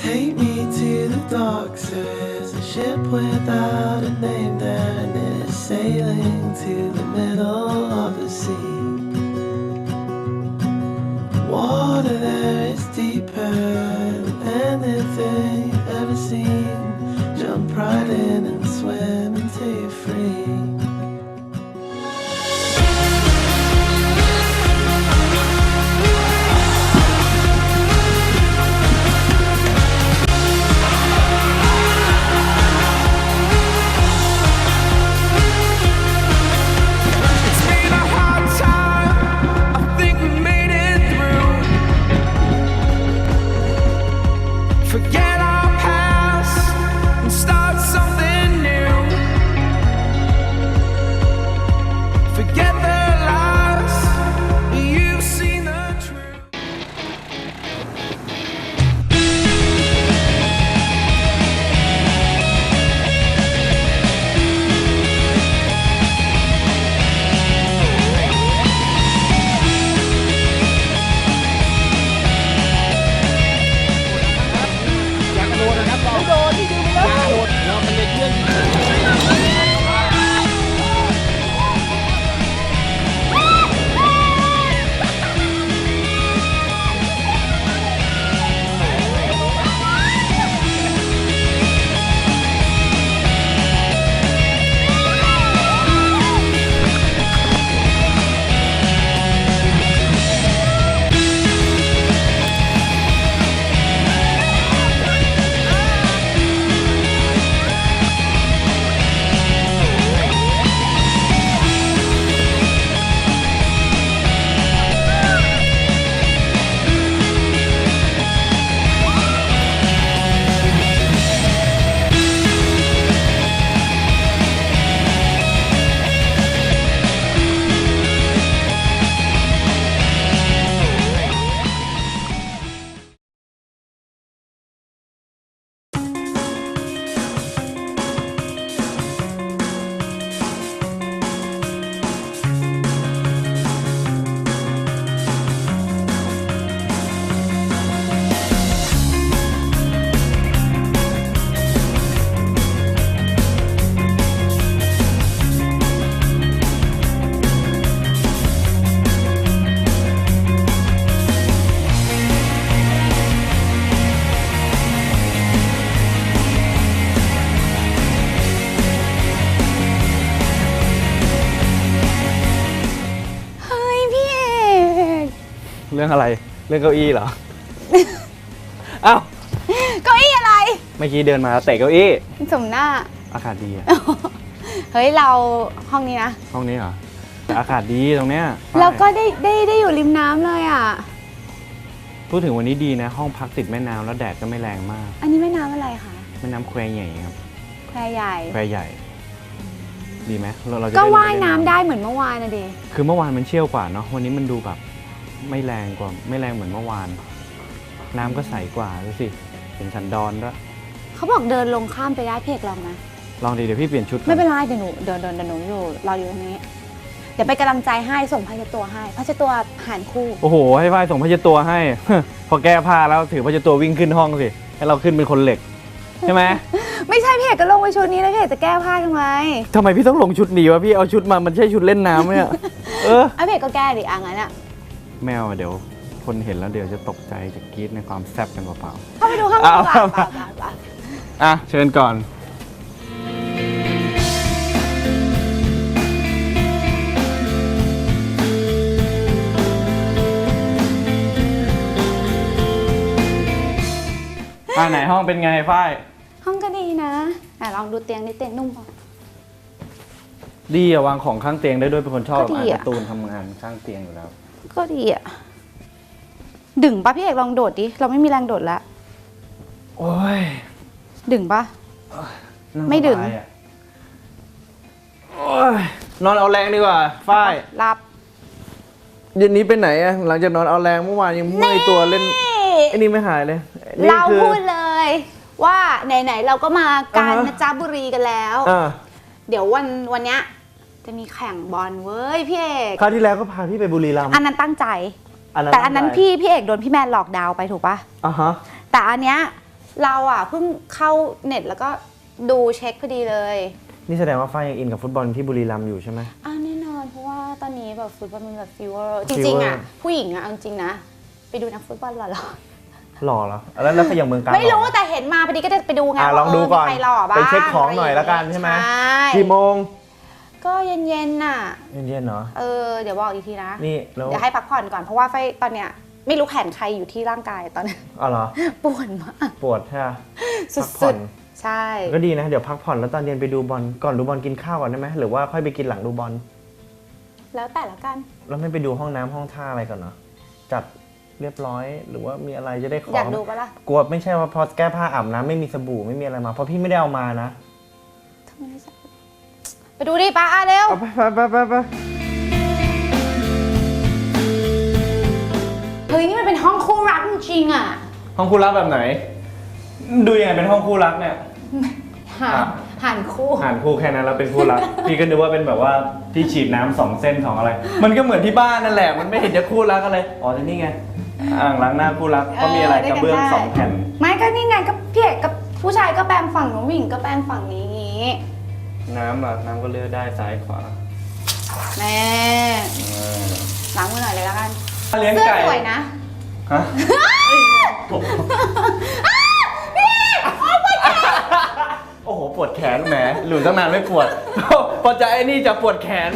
Take me to the docks. There's a ship without a name there, and it's sailing to the middle of the sea. Water there is deeper เรื่องอะไร เรื่องเก้าอี้เหรอ อ้าว เก้าอี้อะไร เมื่อกี้เดินมาเตะเก้าอี้ สมหน้า อากาศดีอะเฮ้ยเราห้องนี้นะ ห้องนี้เหรอแต่อากาศดีตรงเนี้ยแล้วก็ได้ได้ได้อยู่ริมน้ำเลยอะ พูดถึงวันนี้ดีนะ ห้องพักติดแม่น้ำแล้วแดดก็ไม่แรงมาก อันนี้แม่น้ำอะไรคะ แม่น้ำแควใหญ่ครับ แควใหญ่ แควใหญ่ ดีไหมเราเราจะก็ได้ลงไปว่ายเล่น้ำได้เหมือนเมื่อวานนะเดคือเมื่อวานมันเชี่ยวกว่าเนาะวันนี้มันดูแบบ ไม่แรงกว่าไม่แรงเหมือนเมื่อวาน น้ำก็ใสกว่าดูสิเห็นสันดอนด้วยเขาบอกเดินลงข้ามไปได้พี่เอกลองนะ ลองดีเดี๋ยวพี่เปลี่ยนชุดก่อไม่เป็นไรเดี๋ยวหนูเดินเดินเดินหนูอยู่รออยู่ตรงนี้ เดี๋ยวไปกำลังใจให้ส่งพัชตัวให้พัชตัวหารคู่ โอ้โห ให้ฝ้ายส่งพัชตัวให้ พอแก้ผ้าแล้วถือพัชตัววิ่งขึ้นห้องสิให้เราขึ้นเป็นคนเหล็ก ใช่ไหม ไม่ใช่พี่เอกก็ลงไปชุดนี้แล้วพี่เอกจะแก้ผ้าทำไมทำไมพี่ต้องลงชุดนี้วะพี่เอาชุดมามันใช่ชุดเล่นน้ำไหมเนี่ยเอออะพี่เอกก็แก้ดิอะงั้นอะ แมวอะเดี๋ยวคนเห็นแล้วเดี๋ยวจะตกใจจะกรี๊ดในความแซ่บกันเปล่าเข้าไปดูข้างในเอาดีกว่าเอาเปล่าเปล่าเปล่าๆอะเชิญก่อนอ่าไหนห้องเป็นไงฝ้าย ห้องก็ดีนะอะลองดูเตียงนี่เตียงนุ่มป่ะ ดีอะวางของข้างเตียงได้ด้วยเป็นคนชอบก็ดีอ่านอะ การ์ตูนทำงานข้างเตียงอยู่แล้ว ก็ดีอะดึงปะพี่เอกลองโดดดิ เราไม่มีแรงโดดแล้วโอ้ยดึงปะ นั่ไม่ดึง สบายอะโอ้ยนอนเอาแรงดีกว่าฝ้ายรับเย็นนี้ไปไหนอะหลังจากนอนเอาแรงเมื่อวานยังเมื่อยตัวเล่นไอ้นี่ไม่หายเลยนี่เราคือ พูดเลยว่าไหนๆเราก็มากาญอ่าฮะจนบุรีกันแล้ว อ่า เดี๋ยววันวันเนี้ย จะมีแข่งบอลเว้ยพี่เอกคราวที่แล้วก็พาพี่ไปบุรีรัมย์อันนั้นตั้งใจ แต่อันนั้นพี่พี่เอกโดนพี่แมนหลอกดาวน์ไปถูกปะอะฮะแต่อันเนี้ยเราอะเพิ่งเข้าเน็ตแล้วก็ดูเช็คพอดีเลย นี่แสดงว่าฝ้ายยังอินกับฟุตบอลที่บุรีรัมย์อยู่ใช่ไหมอ่าแน่นอนเพราะว่าตอนนี้แบบฟุตบอลมันแบบฟีเวอร์จ fever ริงๆอะผู้หญิงอะเอาจริงๆนะ ไปดูนักฟุตบอลหรอหล่อเหรอ แล้วแล้วไปอย่างเมืองการไม่รู้หอแต่เห็นมาพอดีก็จะไปดูไงอะว่าลองดูก่อนเมีใครหล่อบ้างไปเช็คของหน่อยละกันใช่ไหมใช่กี่โมง ก็เย็นๆน่ะ เย็นๆเนาะเออเดี๋ยวบอกอีกทีนะ นี่แล้วเดี๋ยวให้พักผ่อนก่อนเพราะว่าไฟตอนเนี้ยไม่รู้แขนใครอยู่ที่ร่างกายตอนนี้อ๋อเหรอ ปวดมาก ปวดใช่ไหมสพักผุ่อดนๆ ใช่ ก็ดีนะ เดี๋ยวพักผ่อนแล้วตอนเย็นไปดูบอล ก่อนดูบอลกินข้าวก่อนได้ไหมหรือว่าค่อยไปกินหลังดูบอล แล้วแต่ละกัน แล้วไม่ไปดูห้องน้ำห้องท่าอะไรก่อนเนาะจัดเรียบร้อย หรือว่ามีอะไรจะได้ของอยากดูปะล่ะกลัวไม่ใช่ว่าพอแก้ผ้าอาบน้ำไม่มีสบู่ไม่มีอะไรมา เพราะพี่ไม่ได้เอามานะทำไมไม่ใช่ ไปดูดิป้าอะเร็ว เอาไปไปไปไปไปเฮ้ยนี่มันเป็นห้องคู่รักจริงๆอะห้องคู่รักแบบไหน ดูยังไงเป็นห้องคู่รักเนี่ย หันอะ หันคู่ อ่านคู่แค่นั้นแล้วเป็นคู่รัก พี่ก็นึกว่าเป็นแบบว่าที่ฉีดน้ำสองเส้นสองอะไร มันก็เหมือนที่บ้านนั่นแหละ มันไม่เห็นจะคู่รักอะไร อ๋อแต่นี่ไง อ่างล้างหน้าคู่รักก็มีอะไรกระเบื้องสองแผ่น ไม่ก็นี่ไงก็พี่เอกกับผู้ชายก็แปลงฝั่งนู้นผู้หญิงก็แปลงฝั่งนี้ น้ำล่ะน้ำก็เลือกได้ซ้ายขวาแม่ล้างมือหน่อยเลยแล้วกันเลี้ยงเสื้อไก่ สวยนะ ฮะ โอ้โห ปวดแขนแหมหลุนตั้งนานไม่ปวด พอจะไอ้นี่จะปวดแขน